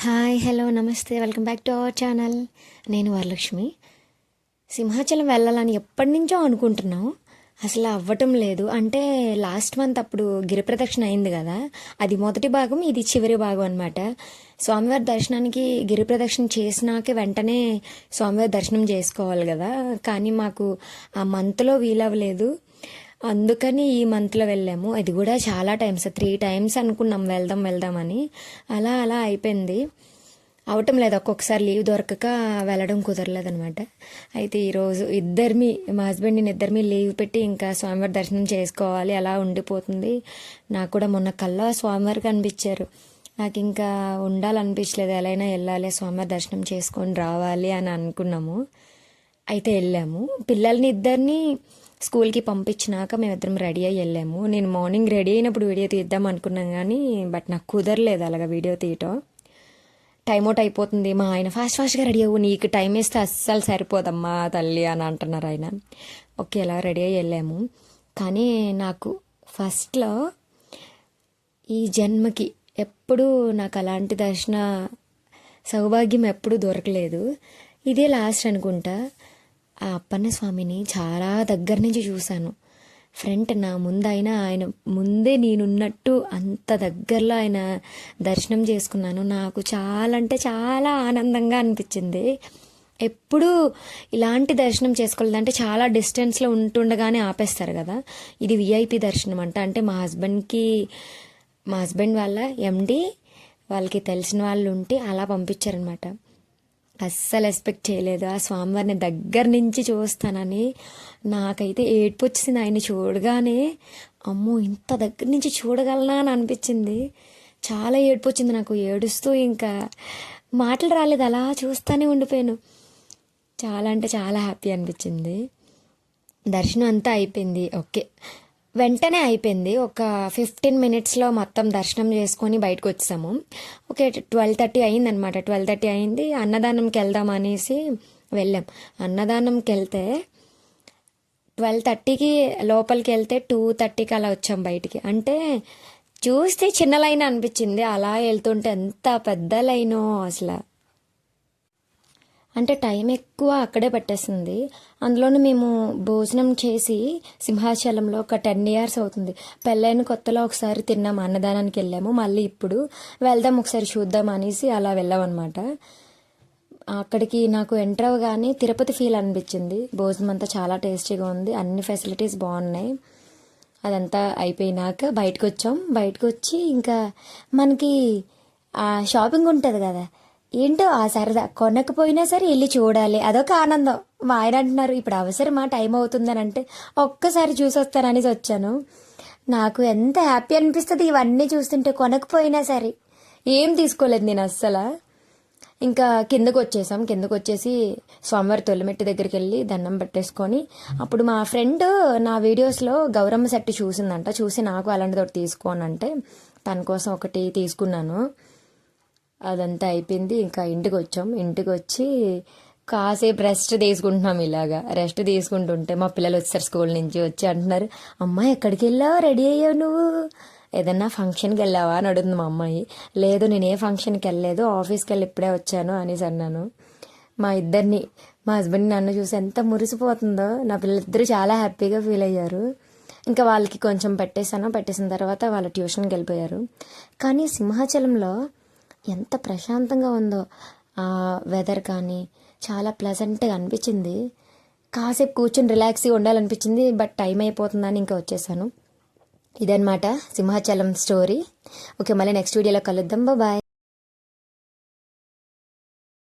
Hi hello నమస్తే. Welcome back to our channel. నేను వరలక్ష్మి. సింహాచలం వెళ్ళాలని ఎప్పటి నుంచో అనుకుంటున్నాం. అసలు అవ్వటం లేదు. అంటే లాస్ట్ మంత్ అప్పుడు గిరి ప్రదక్షిణ అయింది కదా. అది మొదటి భాగం ఇది చివరి భాగం అనమాట స్వామివారి దర్శనానికి గిరిప్రదక్షిణ చేసినాకే వెంటనే స్వామివారి దర్శనం చేసుకోవాలి కదా. కానీ మాకు ఆ మంత్లో వీలవ్వలేదు. అందుకని ఈ మంత్లో వెళ్ళాము. అది కూడా చాలా టైమ్స్ త్రీ టైమ్స్ అనుకున్నాం. వెళ్దాం వెళ్దామని అలా అలా అయిపోయింది. అవటం లేదు. ఒక్కొక్కసారి లీవ్ దొరకక వెళ్ళడం కుదరలేదనమాట అయితే ఈరోజు ఇద్దరిమి మా హస్బెండ్ నేను ఇద్దరిమి లీవ్ పెట్టి ఇంకా స్వామివారి దర్శనం చేసుకోవాలి. అలా ఉండిపోతుంది. నాకు కూడా మొన్న కల్లా స్వామివారు కనిపించారు. నాకు ఇంకా ఉండాలనిపించలేదు. ఎలా అయినా వెళ్ళాలి. స్వామివారి దర్శనం చేసుకొని రావాలి అని అనుకున్నాము. అయితే వెళ్ళాము. పిల్లల్ని ఇద్దరిని స్కూల్కి పంపించినాక మేమిద్దరం రెడీ అయ్యి వెళ్ళాము. నేను మార్నింగ్ రెడీ అయినప్పుడు వీడియో తీద్దాం అనుకున్నాను కానీ బట్ నాకు కుదరలేదు అలాగా వీడియో తీయటం. టైం అవుట్ అయిపోతుంది. మా ఆయన ఫాస్ట్ ఫాస్ట్గా రెడీ అవ్వు. నీకు టైం వేస్తే అస్సలు సరిపోదమ్మా తల్లి అని అంటున్నారు ఆయన. ఓకే అలా రెడీ అయ్యి వెళ్ళాము. కానీ నాకు ఫస్ట్లో ఈ జన్మకి ఎప్పుడూ నాకు అలాంటి దర్శన సౌభాగ్యం ఎప్పుడూ దొరకలేదు. ఇదే లాస్ట్ అనుకుంటా. ఆ అప్పన్న స్వామిని చాలా దగ్గర నుంచి చూశాను. ఫ్రంట్ నా ముందైనా ఆయన ముందే నేనున్నట్టు అంత దగ్గరలో ఆయన దర్శనం చేసుకున్నాను. నాకు చాలా అంటే చాలా ఆనందంగా అనిపించింది. ఎప్పుడూ ఇలాంటి దర్శనం చేసుకోలేదంటే చాలా డిస్టెన్స్లో ఉంటుండగానే ఆపేస్తారు కదా. ఇది విఐపి దర్శనం అంట. అంటే మా హస్బెండ్కి మా హస్బెండ్ వాళ్ళ ఎండి వాళ్ళకి తెలిసిన వాళ్ళు ఉంటే అలా పంపించారనమాట అస్సలు ఎక్స్పెక్ట్ చేయలేదు. ఆ స్వామివారిని దగ్గర నుంచి చూస్తానని నాకైతే ఏడుపు వచ్చింది ఆయన చూడగానే అమ్మో ఇంత దగ్గర నుంచి చూడగలనా అని అనిపించింది. చాలా ఏడుపు వచ్చింది నాకు. ఏడుస్తూ ఇంకా మాటలు రాలేదు. అలా చూస్తానే ఉండిపోయాను. చాలా అంటే చాలా హ్యాపీ అనిపించింది. దర్శనం అంతా అయిపోయింది. ఓకే. వెంటనే అయిపోయింది. ఒక ఫిఫ్టీన్ మినిట్స్లో మొత్తం దర్శనం చేసుకొని బయటకు వచ్చాము ఓకే ట్వెల్వ్ థర్టీ అయిందనమాట ట్వెల్వ్ థర్టీ అయింది. అన్నదానంకి వెళ్దాం అనేసి వెళ్ళాం. అన్నదానంకి వెళ్తే ట్వెల్వ్ థర్టీకి లోపలికి వెళ్తే టూ థర్టీకి అలా వచ్చాం బయటికి. అంటే చూస్తే చిన్న లైన్ అనిపించింది. అలా వెళ్తుంటే ఎంత పెద్ద లైనో అసలు. అంటే టైం ఎక్కువ అక్కడే పట్టేస్తుంది అందులోనూ మేము భోజనం చేసి సింహాచలంలో ఒక టెన్ ఇయర్స్ అవుతుంది. పెళ్ళైన కొత్తలో ఒకసారి తిన్నాము అన్నదానానికి వెళ్ళాము. మళ్ళీ ఇప్పుడు వెళ్దాం ఒకసారి చూద్దాం అనేసి అలా వెళ్ళామన్నమాట. అక్కడికి నాకు ఎంటర్ అవ్వగానే తిరుపతి ఫీల్ అనిపించింది. భోజనం అంతా చాలా టేస్టీగా ఉంది. అన్ని ఫెసిలిటీస్ బాగున్నాయి. అదంతా అయిపోయినాక బయటకు వచ్చాం బయటకు వచ్చి ఇంకా మనకి షాపింగ్ ఉంటుంది కదా. ఏంటో ఆ సరదా? కొనకపోయినా సరే వెళ్ళి చూడాలి. అదొక ఆనందం. మా ఆయన అంటున్నారు ఇప్పుడు అవసరమా? టైం అవుతుందని అంటే ఒక్కసారి చూసొస్తాననేసి వచ్చాను. నాకు ఎంత హ్యాపీ అనిపిస్తుంది ఇవన్నీ చూస్తుంటే కొనకపోయినా సరే. ఏం తీసుకోలేదు నేను అస్సలు. ఇంకా కిందకు వచ్చేసాం కిందకు వచ్చేసి స్వామివారి తొలిమెట్టి దగ్గరికి వెళ్ళి దండం పెట్టేసుకొని అప్పుడు మా ఫ్రెండ్ నా వీడియోస్లో గౌరమ్మ సెట్ చూసిందంట. చూసి నాకు అలాంటిది ఒకటి తీసుకోనంటే తన కోసం ఒకటి తీసుకున్నాను. అదంతా అయిపోయింది. ఇంకా ఇంటికి వచ్చాం ఇంటికి వచ్చి కాసేపు రెస్ట్ తీసుకుంటున్నాం ఇలాగా. రెస్ట్ తీసుకుంటుంటే మా పిల్లలు వచ్చారు స్కూల్ నుంచి వచ్చి అంటున్నారు అమ్మాయి ఎక్కడికి వెళ్ళావు? రెడీ అయ్యావు నువ్వు? ఏదన్నా ఫంక్షన్కి వెళ్ళావా? అని అడుగుతుంది మా అమ్మాయి. లేదు నేను ఏ ఫంక్షన్కి వెళ్ళలేదు. ఆఫీస్కి వెళ్ళి ఇప్పుడే వచ్చాను అనేసి అన్నాను. మా ఇద్దరిని మా హస్బెండ్ నన్ను చూసి ఎంత మురిసిపోతుందో. నా పిల్లలిద్దరూ చాలా హ్యాపీగా ఫీల్ అయ్యారు. ఇంకా వాళ్ళకి కొంచెం పెట్టేశాను. పెట్టేసిన తర్వాత వాళ్ళ ట్యూషన్కి వెళ్ళిపోయారు. కానీ సింహాచలంలో ఎంత ప్రశాంతంగా ఉందో. ఆ వెదర్ కానీ చాలా ప్లెజెంట్గా అనిపించింది. కాసేపు కూర్చొని రిలాక్స్గా ఉండాలనిపించింది బట్ టైం అయిపోతుందని ఇంకా వచ్చేసాను. ఇదనమాట సింహాచలం స్టోరీ ఓకే మళ్ళీ నెక్స్ట్ వీడియోలో కలుద్దాం. బాయ్